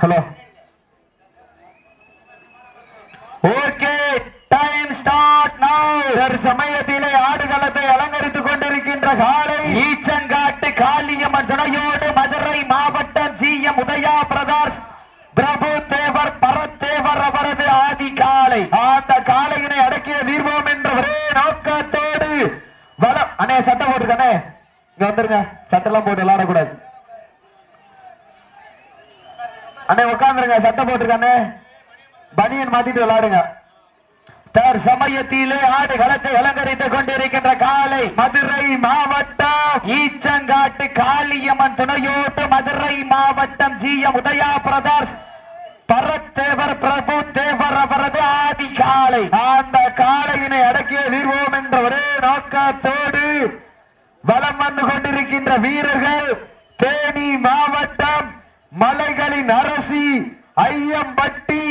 Hello. Okay time start now சமயத்திலே ஆடுகளத்தை அலங்கரித்துக் கொண்டிருக்கின்ற காலை ஈச்சங்காட்டு காளியம்மன் துணையோடு மதுரை மாவட்டம் G M Udaya brothers Prabhu Thevar Bharath Thevar அவரது ஆதி காலை அந்த காளையினை அடக்கிய தீர்வோம் என்ற ஒரே நோக்கத்தோடு வளம் அண்ணே சட்டம் போட்டுக்கண்ணே. இங்க வந்துருங்க. சட்டெல்லாம் போட்டு விளையாடக்கூடாது அண்ணே உட்காந்துருங்க சட்டை போட்டுருக்கானே பனியன் மாத்திட்டு விளையாடுங்க. தற்சமயத்திலே ஆடு களத்தை அலங்கரித்துக் கொண்டிருக்கின்ற காலை மதுரை மாவட்டம் ஈச்சங்காட்டு காளியம்மன் துணையோட்டு மதுரை மாவட்டம் G M Udaya brothers Bharath Thevar Prabhu Thevar அவரது ஆதி காலை. அந்த காளையினை அடக்கிய தீர்வோம் என்ற ஒரே நோக்கத்தோடு வலம் வந்து கொண்டிருக்கின்ற வீரர்கள் தேனி மாவட்டம் மலைகளின் அரசி ஐயம்பட்டி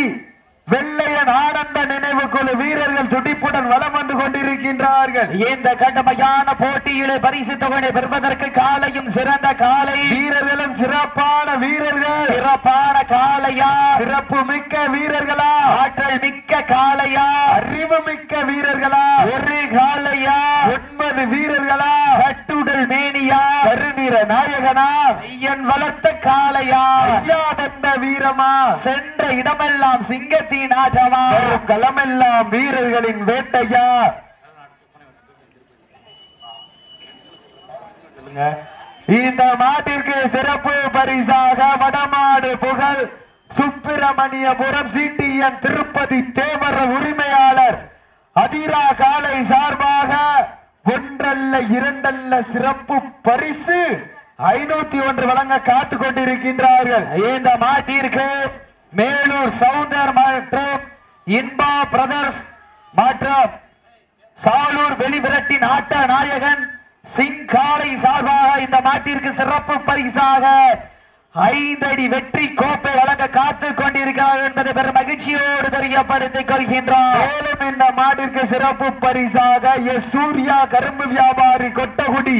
வெள்ளையன் ஆனந்த நினைவு குழு வீரர்கள் துடிப்புடன் வலம் வந்து கொண்டிருக்கின்றார்கள். இந்த கடுமையான போட்டியிலே பரிசு தொகையை பெறுவதற்கு காலையும் சிறந்த காலை. வீரர்களும் சிறப்பான வீரர்கள். சிறப்பான காளையா சிறப்பு மிக்க வீரர்களா? ஆற்றல் மிக்க காளையா அறிவு மிக்க வீரர்களா? ஒரு காளையா ஒன்பது வீரர்களா? கட்டுடல் மேனியா? கருநீர நாயகனா? ஐயன் வளர்த்த காளையா ஐயா தந்த வீரமா? சென்ற இடமெல்லாம் சிங்கத்தின் ஆட்டமா களமெல்லாம் வீரர்களின் வேட்டையா? இந்த மாட்டிற்கு சிறப்பு பரிசாக வடமாடு புகழ் சுப்பிரமணியபுரம் சிடிஎன் திருப்பதி தேவர உரிமையாளர் அதிரா காலை சார்பாக ஒன்றல்ல இரண்டல்ல சிறப்பு பரிசு ஐநூத்தி ஒன்று வழங்க காத்து கொண்டிருக்கின்றார்கள். இந்த மாட்டிற்கு மேலூர் சவுந்தர் மற்றும் இன்பா பிரதர்ஸ் மற்றும் சாலூர் வெளிவிரட்டின் ஆட்ட நாயகன் சிங்காலை சார்பாக இந்த மாட்டிற்கு சிறப்பு பரிசாக ஐந்தடி வெற்றி கோப்பை வழங்க காத்துக் கொண்டிருக்கிறார் என்பதை பெரும் மகிழ்ச்சியோடு தெரியப்படுத்திக் கொள்கின்றார் மேலும் இந்த மாட்டிற்கு சிறப்பு பரிசாக எஸ் சூர்யா கரும்பு வியாபாரி கொட்டகுடி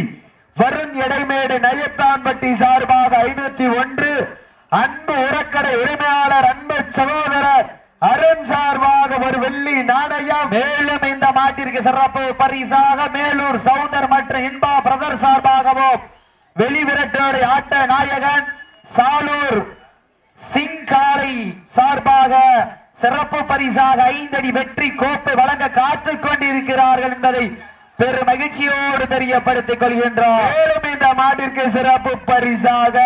வருண் எடைமேடு நயத்தான்பட்டி சார்பாக ஐநூத்தி ஒன்று அன்பு உரக்கடை உரிமையாளர் அன்பு சகோதரர் அருண் சார்பாக ஒரு வெள்ளி நாணயம் மேலும் இந்த மாட்டிற்கு சிறப்பு. பரிசாக மேலூர் சவுந்தர் மற்றும் இன்பா பிரதர் சார்பாகவும் வெளிவிரட்டோடு ஆட்ட நாயகன் சாலூர் சிங்காலை சார்பாக சிறப்பு பரிசாக ஐந்தடி வெற்றி கோப்பை வழங்க காத்துக் கொண்டிருக்கிறார்கள் என்பதை பெரும் மகிழ்ச்சியோடு தெரியப்படுத்திக் கொள்கின்றோம். மேலும் இந்த மாட்டிற்கு சிறப்பு பரிசாக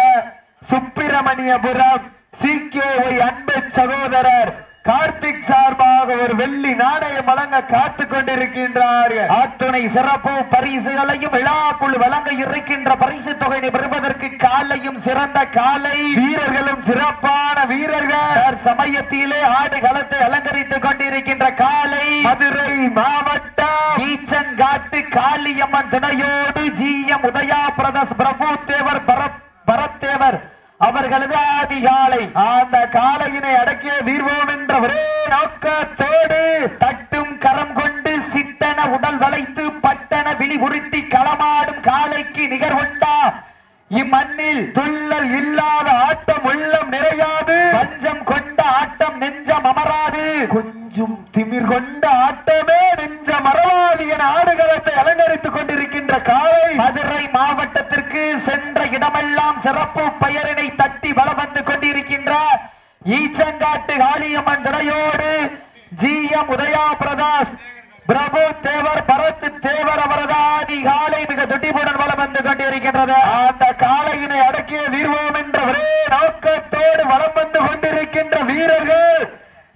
சுப்பிரமணியபுரம் சிகேஒய் அன்பு சகோதரர் கார்த்திக் சார்பாக ஒரு வெள்ளி நாணயம் வழங்க காத்துக் கொண்டிருக்கின்றார்கள் அத்துணை சிறப்பு பரிசுகளையும் விழாக்குள் வழங்க இருக்கின்ற பரிசு தொகையை பெறுவதற்கு காலையும் சிறந்த காலை. வீரர்களும் சிறப்பான வீரர்கள். சமயத்திலே ஆடு களத்தை அலங்கரித்துக் கொண்டிருக்கின்ற காலை. மதுரை மாவட்டம் ஈச்சங்காட்டு காளியம்மன் துணையோடு G M Udaya brothers Prabhu Thevar பரப்பு பரத்தேவர் அவர்களது அதிகாலை அந்த காலையினை அடக்கிய வீர்வோம் என்ற ஒரே நோக்கத்தோடு தட்டும் கரம் கொண்டு சித்தன உடல் வளைத்து பட்டன விழி உருட்டி களமாடும் காலைக்கு நிகர் உண்டா? இம்மண்ணில் துள்ளல் இல்லாத ஆட்டம் உள்ளம் நிறையாது. பஞ்சம் கொண்ட ஆட்டம் நெஞ்சம் அமராது. கொஞ்சம் திமிர் கொண்ட ஆட்டமே நெஞ்ச மறவாது என ஆடுகளத்தை அலங்கரித்துக் கொண்டிருக்கின்ற காலை. மதுரை மாவட்டத்திற்கு சென்ற இடமெல்லாம் சிறப்பு பெயரினை தட்டி வளம் வந்து கொண்டிருக்கின்ற ஈச்சங்காட்டு காளியம்மன் துணையோடு G M Udaya brothers Prabhu Thevar Bharath Thevar அவரதாதி காலை மிக துடிப்புடன் வளம் வந்து கொண்டிருக்கின்றது. அந்த காலையினை அடக்கிய வீர்வோம் என்ற ஒரே நோக்கத்தோடு வளம் வந்து கொண்டிருக்கின்ற வீரர்கள்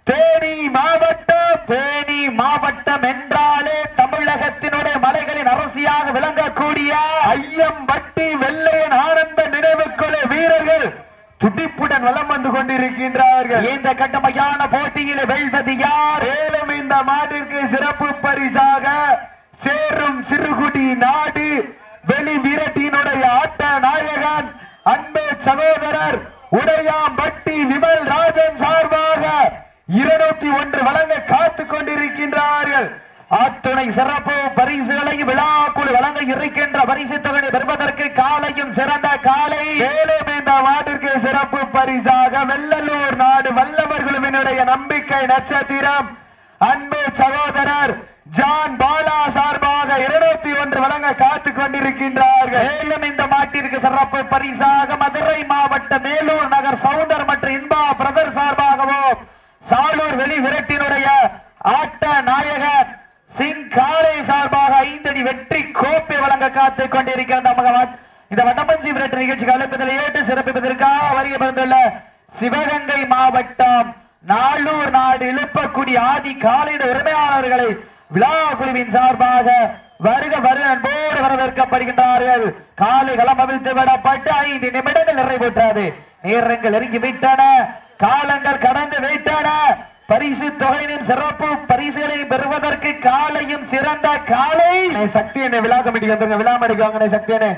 தேனி மாவட்டம் தேனி மாவட்டம் என்றாலே தமிழகத்தினுடைய மலைகளின் அரசியாக விளங்கக்கூடிய ஐயம்பட்டி வெள்ளையன் ஆனந்த நினைவுக்குழு வீரர்கள் துடிப்புடன் வலம் வந்து கொண்டிருக்கின்றார்கள். இந்த கட்டமையான போட்டியில் வெல்வது யார்? மேலும் இந்த மாட்டிற்கு சிறப்பு பரிசாக சேரும் சிறுகுடி நாடு வெளி வீரட்டினுடைய ஆட்ட நாயகன் அன்பு சகோதரர் உடையாம்பட்டி விமல் ராஜன் இருநூத்தி ஒன்று வழங்க காத்துக் கொண்டிருக்கின்றார்கள். அத்துணை சிறப்பு பரிசுகளை விழாக்குழு வழங்க இருக்கின்ற பரிசு தொகை பெறுவதற்கு காலையும் சிறந்த காலை. மேலும் இந்த மாட்டிற்கு சிறப்பு பரிசாக வெள்ளலூர் நாடு வல்லவர் நம்பிக்கை நட்சத்திரம். அன்பு சகோதரர் ஜான் பாலா சார்பாக இருநூத்தி ஒன்று வழங்க காத்துக் கொண்டிருக்கின்றார்கள். மேலும் இந்த மாட்டிற்கு சிறப்பு பரிசாக மதுரை மாவட்ட மேலூர் நகர் சவுந்தர் மற்றும் இன்பா பிரதர் சார்பாகவும் சாலூர் வெளி விரட்டினுடைய ஆட்ட நாயகர் சிங் காலை சார்பாக ஐந்தடி வெற்றி கோப்பை வழங்க காத்துக் கொண்டிருக்கிற இந்த மகவான் இந்த வட்டமஞ்சி விரட்டு நிகழ்ச்சிக்கு அழைப்பதில் ஏற்று சிறப்பிப்பதற்காக வருகை பிறந்துள்ள சிவகங்கை மாவட்டம் நாளூர் நாடு இழுப்பக்குடி ஆதி காலையிட உரிமையாளர்களை விழா குழுவின் சார்பாக வருக வருக அன்போடு வரவேற்கப்படுகின்றார்கள். காலை களம் அவிழ்த்து விடப்பட்டு ஐந்து நிமிடங்கள் நிறைவேற்றாது. நேரங்கள் நெருங்கி விட்டன காலங்கள் கடந்து வைத்தன பரிசு தொகையின் சிறப்பு பரிசுகளை பெறுவதற்கு காலையும் சிறந்த காலை. சக்தி என்ன விழா கமிட்டி வந்துருங்க விழா மடிக்காங்க சக்தி என்ன.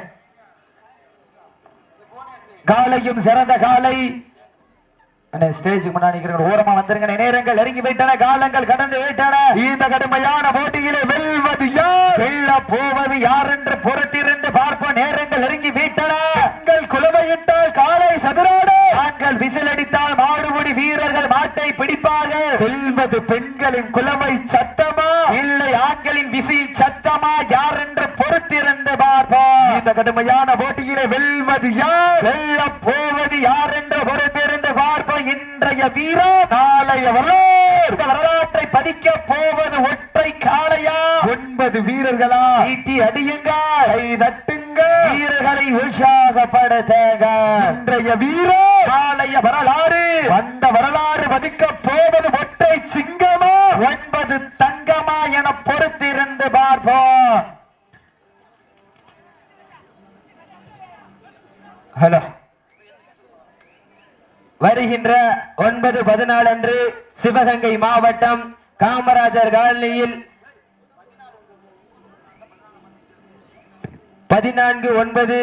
காலையும் சிறந்த காலை. ஸ்டேஜுக்கு முன்னாடி நிக்கிறவங்க ஓரமா வந்துருங்க நேரங்கள் நெருங்கி விட்டன காலங்கள் கடந்து விட்டன இந்த கடுமையான போட்டியிலே வெல்வது யார்? வெல்ல போவது யார் என்று பொறுத்திருந்து பார்ப்போம். நேரங்கள் நெருங்கி விட்டன குலவையிட்டால் காலை சதுராடு. ஆண்கள் விசில் அடித்தால் மாடுபடி வீரர்கள் மாட்டை பிடிப்பார்கள். வெல்வது பெண்களின் குலவை சத்தமா? இல்லை ஆண்களின் விசில் சத்தமா? யார் என்று பொறுத்திருந்து பார்ப்போம். இந்த கடுமையான போட்டியிலே வெல்வது யார்? வெல்ல போவது யார் என்று பொறுத்திருந்து இன்றைய வீரர் நாளைய வரலாறு. வரலாற்றை பதிக்க போவது ஒற்றை காளையா? ஒன்பது வீரர்களா? ஈட்டி அடியுங்கள் கை தட்டுங்க. வீரர்களை உற்சாகப்படுத்துங்க இன்றைய வீரர் நாளைய வரலாறு. அந்த வரலாறு பதிக்க போவது ஒற்றை சிங்கமா? ஒன்பது தங்கமா என பொறுத்திருந்து பார்ப்போம். ஹலோ. வருகின்ற ஒன்பது பதினாலு அன்று சிவகங்கை மாவட்டம் காமராஜர் காலனியில் பதினான்கு ஒன்பது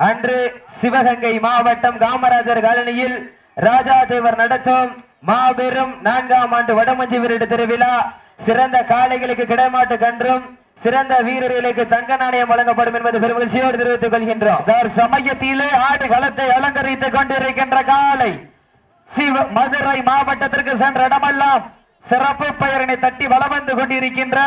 அன்று சிவகங்கை மாவட்டம் காமராஜர் காலனியில் ராஜாதேவர் நடத்தும் மாபெரும் நான்காம் ஆண்டு வடமஞ்சி விருது திருவிழா சிறந்த காளைகளுக்கு கிடைமாட்டு கன்றும் சிறந்த வீரர்களுக்கு தங்க நாணயம் வழங்கப்படும் என்பது பெருமகிழ்ச்சியோடு தெரிவித்துக் கொள்கின்றோம். சமயத்திலே ஆடு களத்தை அலங்கரித்துக் கொண்டிருக்கின்ற காலை சிவ மதுரை மாவட்டத்திற்கு சென்ற இடமெல்லாம் சிறப்பு பெயரினை தட்டி வளம் வந்து கொண்டிருக்கின்ற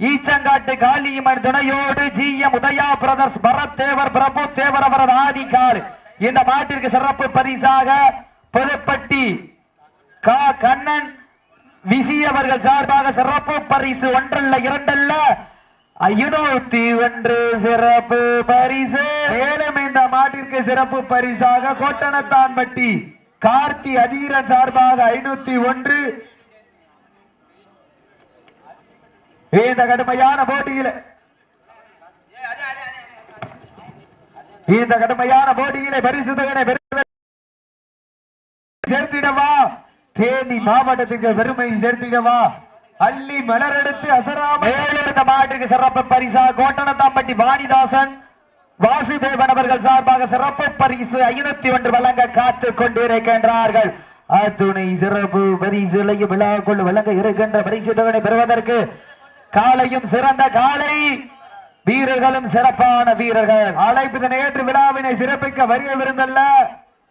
ஈச்சங்காட்டு காளியம்மன் துணையோடு G M Udaya brothers Bharath Thevar Prabhu Thevar அவரது ஆதிக்கால் இந்த மாட்டிற்கு சிறப்பு பரிசாக புதுப்பட்டி கா. கண்ணன் விசி அவர்கள் சார்பாக சிறப்பு பரிசு ஒன்றல்ல இரண்டல்ல. ஐநூத்தி ஒன்று சிறப்பு பரிசு. மேலும் இந்த மாட்டிற்கு சிறப்பு பரிசாக கோட்டணத்தான்பட்டி கார்த்தி அதீரன் சார்பாக ஐநூத்தி ஒன்று. இந்த கடுமையான போட்டியில் இந்த கடுமையான போட்டியிலே பரிசு தொகையினை பெறுவதற்கு சேர்த்திடவா? தேனி மாவட்டத்துக்கு பெருமை சேர்த்திடவா அள்ளி மலரெடுத்து அசராம மாட்டுக்கு சிறப்பு பரிசா கோட்டணத்தாம்பட்டி வாணிதாசன். வாசுதேவன் அவர்கள் சார்பாக சிறப்பு பரிசு ஐநூத்தி ஒன்று வழங்க காத்து கொண்டிருக்கின்றார்கள். அத்துணை சிறப்பு பரிசுலையும் விழாக்குள் வழங்க இருக்கின்ற பரிசு தொகை பெறுவதற்கு காலையும் சிறந்த காலை. வீரர்களும் சிறப்பான வீரர்கள். அழைப்பிதனை ஏற்று விழாவினை சிறப்பிக்க வருகவிருந்தல்ல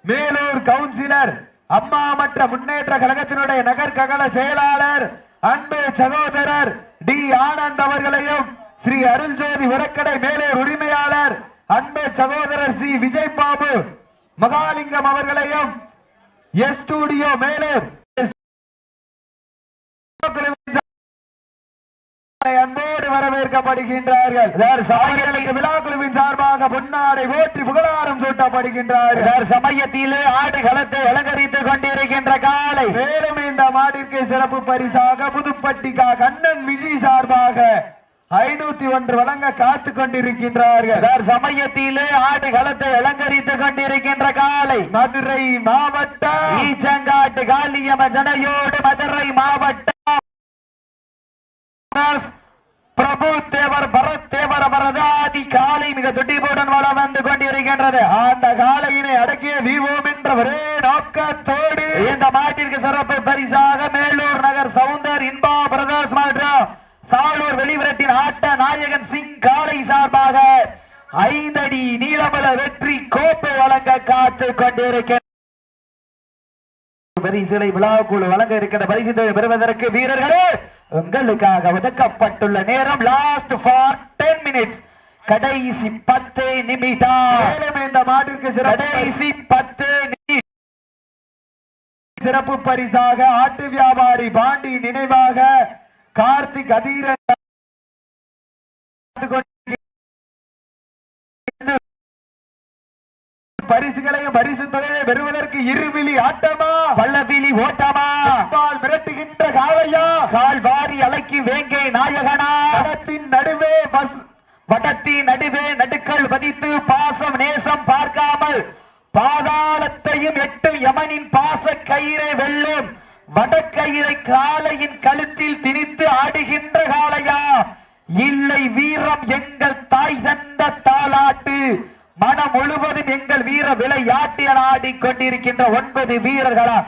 மேலூர் கவுன்சிலர் அம்மா மற்ற முன்னேற்ற கழகத்தினுடைய நகர் செயலாளர் அன்பு சகோதரர் டி ஆனந்த் அவர்களையும் ஸ்ரீ அருள்ஜோதி உரக்கடை மேலே உரிமையாளர் அன்பு சகோதரர் ஸ்ரீ விஜய் பாபு மகாலிங்கம் அவர்களையும் எஸ் ஸ்டூடியோ மேலே அன்போடு வரவேற்கப்படுகின்றார்கள். சமயத்திற்கு விழாக்குழுவின் சார்பாக பொன்னாடை ஓற்றி புகழாரம் சூட்டப்படுகின்றார்கள் சமயத்திலே ஆடு களத்தை அலங்கரித்துக் கொண்டிருக்கின்ற காலை மேலும் இந்த மாடிற்கு சிறப்பு பரிசாக புதுப்பட்டிக்கா கண்ணன் விஜி சார்பாக ஐநூத்தி ஒன்று வழங்க காத்து கொண்டிருக்கின்றார்கள். சமயத்திலே ஆடு களத்தை அலங்கரித்துக் கொண்டிருக்கின்ற காலை மதுரை மாவட்டம் ஈச்சங்காட்டு காளியம்ம ஜனையோடு மதுரை மாவட்டம். பிரபு தேவர் பரத் தேவர் அவரது காலை மிக துடிப்புடன் வள வந்து கொண்டிருக்கின்றது. அந்த காலையினை அடக்கிய வீவோம் என்ற ஒரே நோக்கத்தோடு. இந்த மாட்டிற்கு சிறப்பு பரிசாக மேலூர் நகர் சவுந்தர் இன்பா பிரதர்ஸ் மற்றும் சாலூர் வெளிவரட்டின் ஆட்ட நாயகன் சிங் காலை சார்பாக ஐந்தடி நீளமல வெற்றி கோப்பை வழங்க காத்து கொண்டிருக்கிறார் பரிசுகளை விழாக்குழு வழங்க இருக்கிற பரிசு தொகை பெறுவதற்கு வீரர்களே உங்களுக்காக ஒதுக்கப்பட்டுள்ள நேரம் லாஸ்ட் ஃபார் டென் மினிட்ஸ் கடைசி பத்து நிமிடம். இந்த மாட்டிற்கு சிறப்பு கடைசி பத்து சிறப்பு பரிசாக ஆட்டு வியாபாரி பாண்டி நினைவாக கார்த்திக் அதீரன் பரிசுகளையும் பரிசு தொகையை பெறுவதற்கு இருவிழி ஆட்டமா? பள்ளவிழி ஓட்டமா? பால் மிரட்டுகின்ற காளையா? கால் வாரி அலைக்கு வேங்கை நாயகனா? களத்தின் நடுவே பஸ் வடத்தின் நடுவே நடுக்கள் பதித்து பாசம் நேசம் பார்க்காமல் பாதாளத்தையும் எட்டும் யமனின் பாச கயிறை வெல்லும் வடக்கயிறை காளையின் கழுத்தில் திணித்து ஆடுகின்ற காளையா? இல்லை வீரம் எங்கள் தாய் தந்த தாலாட்டு மனம் முழுவதும் எங்கள் வீர விளையாட்டியல் ஆடிக் கொண்டிருக்கின்ற ஒன்பது வீரர்களா?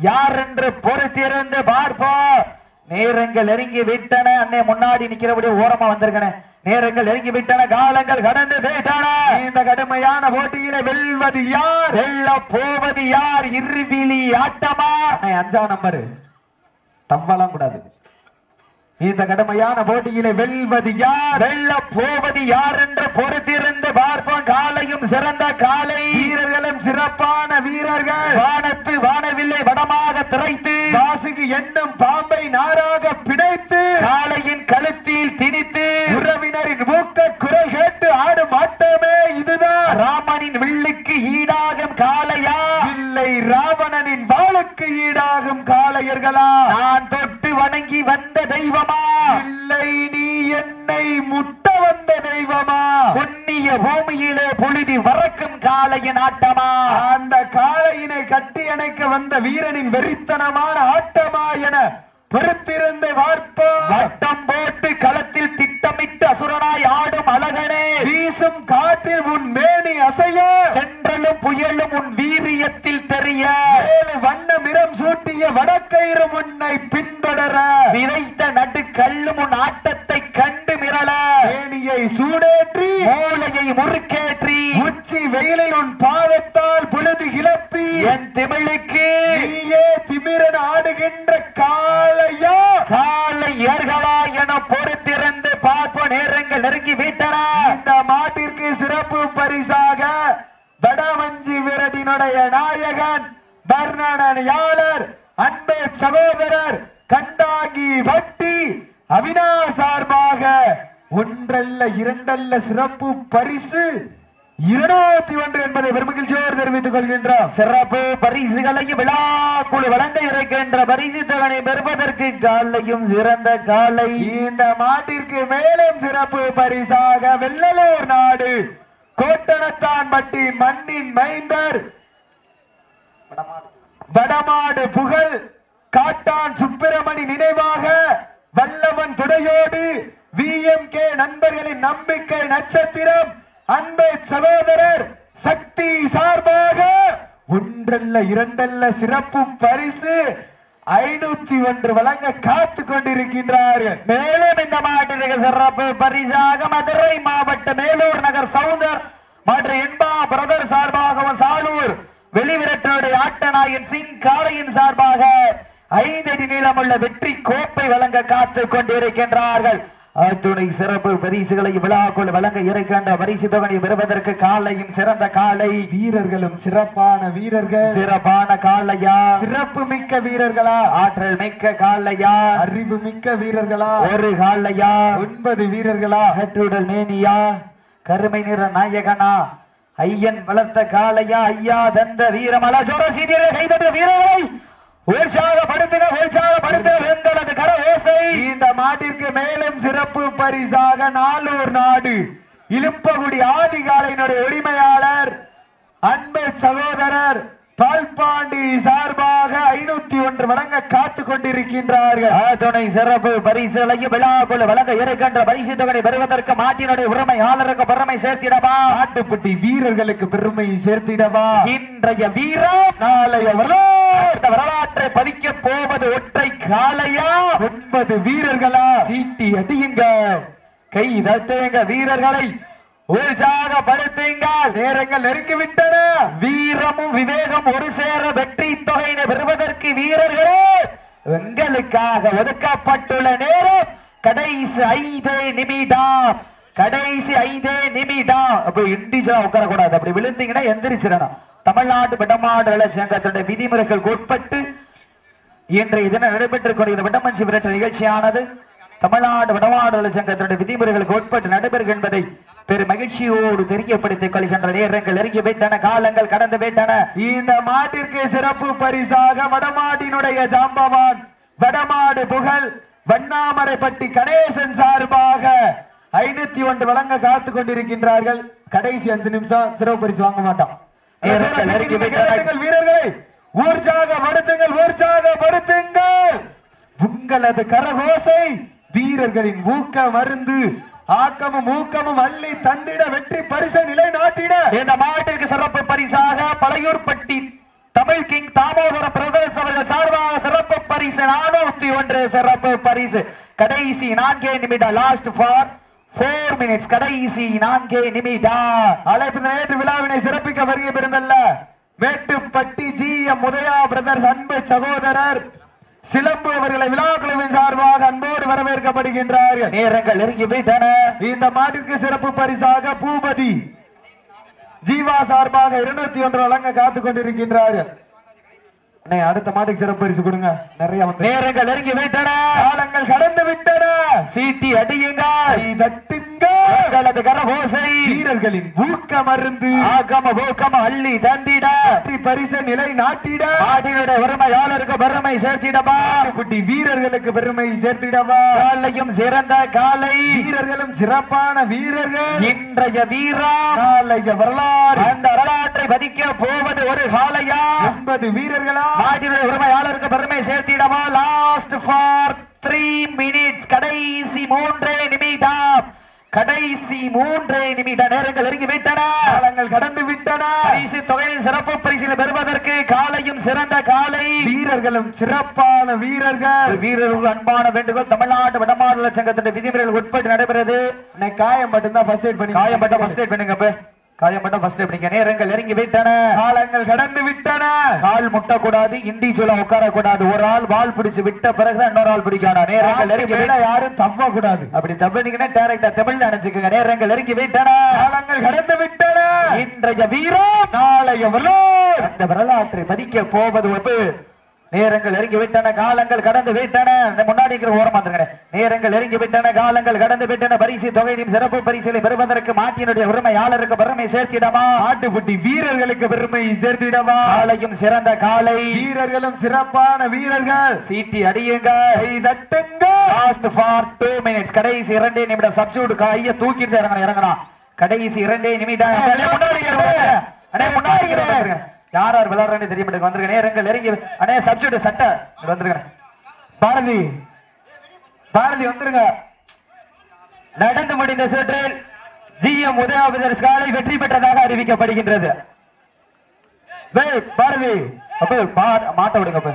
யார் என்று பொறுத்திருந்து பார்ப்போம் நேரங்கள் நெருங்கி விட்டன. அன்னை முன்னாடி நிக்கிறபடி ஓரமா வந்திருக்கன. நேரங்கள் நெருங்கி விட்டன. காலங்கள் கடந்து போயிட்டன. இந்த கடுமையான போட்டியில வெல்வது யார்? வெல்ல போவது யார்? இருவிழி ஆட்டமா? அண்ணே, அஞ்சா நம்பரு தம்பலாம் கூடாது. இந்த கடுமையான போட்டியில வெல்வது யார்? வெல்ல போவது யார் என்று பொறுத்திருந்து பார்ப்போம். காலையும் சிறந்த காலை. வீரர்களும் சிறப்பான வீரர்கள். வானத்து வானவில்லை வடமாக திரைத்து. வாசுகு என்னும் பாம்பை நாராக பிணைத்து. காளையின் கழுத்தில் திணித்து. உறவினரின் மூக்க குறை கேட்டு ஆடும் ஆட்டமே இதுதான். ராமனின் வில்லுக்கு ஈடாகும் காளையா? இல்லை ராவணனின் வாளுக்கு ஈடாகும் காளையர்களா? நான் தொட்டு வணங்கி வந்த தெய்வமா காளையின் ஆட்டமா அந்த காளையினை கட்டி அணைக்க வந்த வீரனின் வெறித்தனமான ஆட்டமா என பொறுத்திருந்து உச்சி வெயிலில் உன் பாதத்தால் பொழுது கிளப்பி. என் திமிழுக்கு நீயே திமிரன் ஆடுகின்ற காளையா? காலை ஏர்களா என பொறுத்திருந்து பார்ப்ப நேரங்கள் நெருங்கி விட்டன. இந்த மாட்டிற்கு சிறப்பு பரிசாக வடமஞ்சி விரட்டினுடைய நாயகன் பர்ணனன் யாளர் அன்பு சகோதரர் கண்டாங்கி பட்டி அவினாஷ் சார்பாக ஒன்றல்ல இரண்டல்ல சிறப்பு பரிசு. இருநூத்தி ஒன்று என்பதை பெருமகிழ்ச்சியோடு தெரிவித்துக் கொள்கின்றோம். சிறப்பு பரிசுகளையும் விழாக்குழு வழங்க இருக்கின்ற பரிசு தகனை பெறுவதற்கு காலையும் சிறந்த காலை. இந்த மாட்டிற்கு மேலும் சிறப்பு பரிசாக வெள்ளலூர் நாடு கோட்டணத்தான் பட்டி மண்ணின் மைந்தர் வடமாடு புகழ் காட்டான் சுப்பிரமணி நினைவாக வல்லவன் துணையோடு கே நண்பர்களின் நம்பிக்கை நட்சத்திரம் அன்பை சகோதரர் சக்தி சார்பாக ஒன்றல்ல இரண்டல்ல சிறப்பு பரிசு ஐநூத்தி ஒன்று வழங்க காத்து கொண்டிருக்கின்றார்கள். மேலும் இந்த மாட்டிற்கு சிறப்பு பரிசாக மதுரை மாவட்ட மேலூர் நகர் சவுந்தர் மற்றும் என்பா பிரதர் சார்பாகவும் சாலூர் வெளிவிரட்டோடு ஆட்டநாயன் சிங் காளையின் சார்பாக ஐந்தடி நீளமுள்ள வெற்றி கோப்பை வழங்க காத்து கொண்டிருக்கின்றார்கள். அத்துணை சிறப்பு பரிசுகளை விழாக்குள் வழங்க இருக்கின்ற பரிசு தொகை பெறுவதற்கு காலையும் சிறந்த காலை. வீரர்களும் சிறப்பான வீரர்கள். சிறப்பான காலையா? சிறப்பு மிக்க வீரர்களா? ஆற்றல் மிக்க காலையா? அறிவு மிக்க வீரர்களா? ஒரு காலையா? ஒன்பது வீரர்களா? அகற்றுடல் மேனியா? கருமை நிற நாயகனா? ஐயன் வளர்த்த காளையா ஐயா தந்த வீரமல? ஜோர சீரியரை கைதட்ட வீரர்களை உற்சாகப்படுத்தின உற்சாகப்படுத்தின எங்களது கர ஓசை. இந்த மாட்டிற்கு மேலும் சிறப்பு பரிசாக நாளூர் நாடு இலுப்பகுடி ஆதிகாலையினுடைய உரிமையாளர் அன்பு சகோதரர் பால்பாண்டி சார்பாக ஐநூத்தி ஒன்று வழங்க காத்து கொண்டிருக்கின்றார்கள். துணை சிறப்பு பரிசுகளையும் விழாக்குள் வழங்க இருக்கின்ற பரிசு தொகை பெறுவதற்கு மாட்டினுடைய உரிமையாளருக்கு பெருமை சேர்த்திடவா? நாட்டுப்பட்டி வீரர்களுக்கு பெருமை சேர்த்திடவா? இன்றைய வீரம் நாளைய வரலாற்றை பதிக்க போவது ஒற்றை காளையா? ஒன்பது வீரர்களா? சீட்டி அடியுங்க கை தட்டுங்க வீரர்களை. உற்சாகப்படுத்துங்கள் நேரங்கள் நெருங்கிவிட்டன. வீரமும் விவேகம் ஒரு சேர வெற்றி தொகையினை பெறுவதற்கு வீரர்களே எங்களுக்காக ஒதுக்கப்பட்டுள்ள நேரம் கடைசி ஐதே நிமிடம். கடைசி ஐதே நிமிடம். அப்ப இண்டிஜுவலா உட்கார கூடாது அப்படி விழுந்தீங்கன்னா எந்திரிச்சிடணும். தமிழ்நாடு விடமாடு சங்கத்துடைய விதிமுறைகள் உட்பட்டு இன்றைய தினம் நடைபெற்றுக் கொண்டிருந்த விடமஞ்சி விரட்டு நிகழ்ச்சியானது தமிழ்நாடு வடமாடு சங்கத்தினுடைய விதிமுறைகளுக்கு உட்பட்டு நடைபெறுகின்றதை பெரும் மகிழ்ச்சியோடு தெரியப்படுத்திக் கொள்கின்ற நேரங்கள் நெருங்கி விட்டன காலங்கள் கடந்து விட்டன. இந்த மாட்டிற்கு சிறப்பு பரிசாக வடமாட்டினுடைய ஜாம்பவான் வடமாடு புகழ் வண்ணாமரைப்பட்டி கணேசன் சார்பாக ஐநூத்தி ஒன்று வழங்க காத்துக் கொண்டிருக்கின்றார்கள். கடைசி அஞ்சு நிமிஷம் சிறப்பு பரிசு வாங்க மாட்டோம். வீரர்களை உற்சாகப்படுத்துங்கள் உற்சாகப்படுத்துங்கள் உங்களது கரகோசை வீரர்களின் ஊக்க மருந்து ஆக்கமும் ஊக்கமும் அள்ளி தந்திட வெற்றி பரிசை நிலைநாட்டிட இந்த மாட்டிற்கு சிறப்பு பரிசாக பழையூர்பட்டி தமிழ் கிங் தாமோதர பிரதேச அவர்கள் சார்பாக சிறப்பு பரிசு. நானூத்தி ஒன்று சிறப்பு பரிசு. கடைசி நான்கே நிமிடம் லாஸ்ட் ஃபார் போர் மினிட்ஸ் கடைசி நான்கே நிமிடம் அழைப்பு நேற்று விழாவினை சிறப்பிக்க வருகை பெருந்தல்ல Mettupatti G M Udaya brothers அன்பு சகோதரர். சிலம்பு அவர்களை விழா குழுவின் சார்பாக அன்போடு வரவேற்கப்படுகின்றார்கள். நேரங்கள் நெருங்கி விட்டன. இந்த மாட்டிற்கு சிறப்பு பரிசாக பூபதி ஜீவா சார்பாக இருநூத்தி ஒன்று வழங்க காத்துக் கொண்டிருக்கின்றார்கள். அடுத்த மாட்டுக்கு சிறப்பு பரிசு கொடுங்க. நிறைய நேரங்கள் நெருங்கி விட்டன. காலங்கள் கடந்து விட்டன. சீட்டி அடியுங்கள். கை தட்டுங்க உங்களது கரபோசை வீரர்களின் ஊக்க மருந்து. ஆகம ஊக்கம அள்ளி தந்திட. பரிசு நிலை நாட்டிட. நாட்டினுடைய வறுமையாளருக்கு பெருமை சேர்த்திடவா. குட்டி வீரர்களுக்கு பெருமை சேர்த்திடவா. காலையும் சிறந்த காலை. வீரர்களும் சிறப்பான வீரர்கள். இன்றைய வீரம். நாளைய வரலாறு. அந்த வரலாற்றை பதிக்க போவது ஒரு காலையா. எண்பது வீரர்களா. நாட்டினுடைய உரிமையாளருக்கு பெருமை சேர்த்திடவா. லாஸ்ட் ஃபார் த்ரீ மினிட்ஸ் கடைசி மூன்றே நிமிடம். கடைசி மூன்றே நிமிட நேரங்கள் நெருங்கி விட்டன காலங்கள் கடந்து விட்டன பரிசு தொகையின் சிறப்பு பரிசில் பெறுவதற்கு காலையும் சிறந்த காலை. வீரர்களும் சிறப்பான வீரர்கள். வீரர்கள் அன்பான வேண்டுகோள் தமிழ்நாடு வடமாநில சங்கத்தின் விதிமுறைகள் உட்பட்டு நடைபெறுது. காயம் மட்டும்தான் ஃபர்ஸ்ட் எய்ட் பண்ணி காயப்பட்ட ஃபர்ஸ்ட் எய்ட் பண்ணுங்க அப்ப காயப்பட்ட ஃபர்ஸ்ட் எய்ட் பண்ணுங்க நேரங்கள் நெருங்கி விட்டன. காலங்கள் கடந்து விட்டன. கால் முட்டக்கூடாது இண்டிவிஜுவலா உட்கார கூடாது ஒரு ஆள் வால் பிடிச்சு விட்ட பிறகுதான் இன்னொரு ஆள் பிடிக்கணும் நேரங்கள் நெருங்கி மேல விட்டன. யாரும் தப்ப கூடாது அப்படி தப்பினீங்கன்னா டேரக்டா தமிழ்ல நினைச்சுக்கோங்க நேரங்கள் நெருங்கி விட்டன. காலங்கள் கடந்து விட்டன. இன்றைய வீரம் நாளைய வரலாறு. அந்த வரலாற்றை பதிக்க போவது ஒப்பு. நேரங்கள் நெருங்கி விட்டன காலங்கள் கடந்து விட்டன. முன்னாடி இருக்கிற ஓரம் வந்துருங்க நேரங்கள் நெருங்கி விட்டன காலங்கள் கடந்து விட்டன. பரிசு தொகையின் சிறப்பு பரிசிலை பெறுவதற்கு மாட்டினுடைய உரிமையாளருக்கு பெருமை சேர்த்திடமா ஆட்டுக்குட்டி வீரர்களுக்கு பெருமை சேர்த்திடவா? காலையும் சிறந்த காலை. வீரர்களும் சிறப்பான வீரர்கள். சீட்டி அடியுங்க லாஸ்ட் ஃபார் டூ மினிட்ஸ் கடைசி இரண்டே நிமிடம் சப்ஸ்டியூட் கைய தூக்கிட்டு இறங்கணும் இறங்கணும் கடைசி இரண்டே நிமிடம். முன்னாடி முன்னாடி. யார் யார் விளையாடுறேன்னு தெரிய மாட்டேங்க வந்துருங்க நேரங்கள் இறங்கி அண்ணே சப்ஜெக்ட் சட்டை. இங்க வந்துருங்க பாரதி. பாரதி வந்துருங்க. நடந்து முடிந்த சுற்றில் ஜிஎம் உதயாபுதர் காலை வெற்றி பெற்றதாக அறிவிக்கப்படுகின்றது. பாரதி. அப்ப மா- மாட்ட விடுங்க அப்ப.